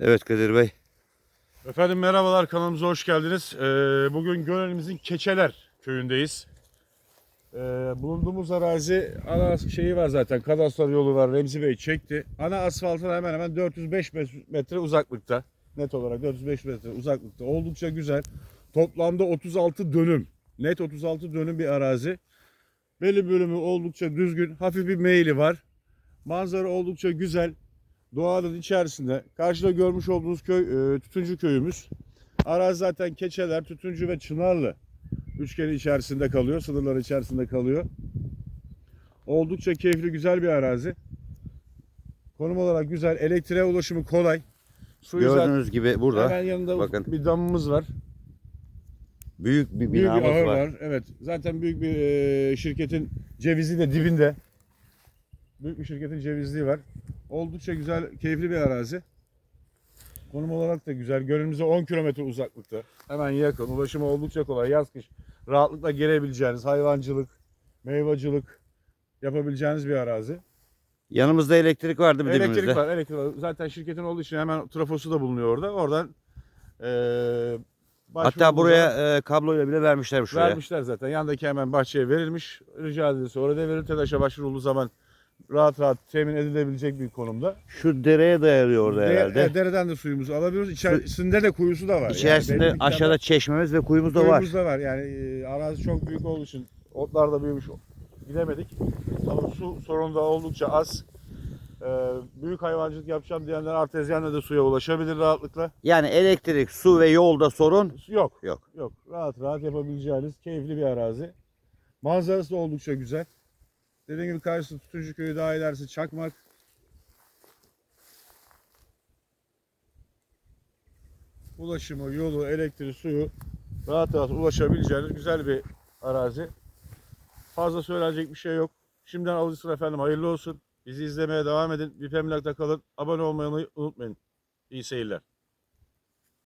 Evet Kadir Bey. Efendim merhabalar kanalımıza hoş geldiniz. Ee, bugün Gönen'imizin Keçeler köyündeyiz. Ee, bulunduğumuz arazi ana şeyi var zaten kadastro yolu var Remzi Bey çekti. Ana asfaltına hemen hemen 405 metre uzaklıkta. Net olarak 405 metre uzaklıkta. Oldukça güzel. Toplamda 36 dönüm. Net 36 dönüm bir arazi. Belli bölümü oldukça düzgün. Hafif bir meyili var. Manzara oldukça güzel. Doğanın içerisinde. Karşıda görmüş olduğunuz köy e, Tütüncü köyümüz. Arazi zaten Keçeler, Tütüncü ve Çınarlı üçgeni içerisinde kalıyor. Sınırlar içerisinde kalıyor. Oldukça keyifli, güzel bir arazi. Konum olarak güzel. Elektriğe ulaşımı kolay. Zaten Gördüğünüz gibi burada hemen yanında bakın. bir damımız var. büyük bir Büyük bir binamız ahır var. var. Evet. Zaten büyük bir e, şirketin cevizi de dibinde. Büyük bir şirketin cevizliği var. Oldukça güzel, keyifli bir arazi. Konum olarak da güzel. Gönlümüze 10 kilometre uzaklıkta. Hemen yakın. Ulaşımı oldukça kolay. Yaz kış rahatlıkla gelebileceğiniz hayvancılık, meyvacılık yapabileceğiniz bir arazi. Yanımızda elektrik vardı Elektrik dibimizde. var, elektrik var. Zaten şirketin olduğu için hemen trafosu da bulunuyor orada. Oradan eee Hatta buraya e, kabloyla bile vermişler şuraya. Vermişler zaten. Yandaki hemen bahçeye verilmiş. Rica edilirse orada verilir. TEDAŞ'a başvurulduğu zaman rahat rahat temin edilebilecek bir konumda. Şu dereye dayanıyor orada De- herhalde. e, dereden de suyumuzu alabiliyoruz. İçerisinde de kuyusu da var. İçerisinde belli miktarda aşağıda çeşmemiz ve kuyumuz da var. kuyumuz da var. Yani e, arazi çok büyük olduğu için otlar da büyümüş. Gidemedik. Ama su sorunu da oldukça az. E, büyük hayvancılık yapacağım diyenler artezyenle de suya ulaşabilir rahatlıkla. Yani elektrik, su ve yolda sorun Yok. yok. Yok. Rahat rahat yapabileceğiniz keyifli bir arazi. Manzarası da oldukça güzel. Dediğim gibi karşısı Tutuncu Köyü daha ilerisi Çakmak. Ulaşımı, yolu, elektriği, suyu rahat rahat ulaşabileceğiniz güzel bir arazi. Fazla söylenecek bir şey yok. Şimdiden alıcısına efendim hayırlı olsun. Bizi izlemeye devam edin. Bir Pemlak'ta kalın. Abone olmayı unutmayın. İyi seyirler.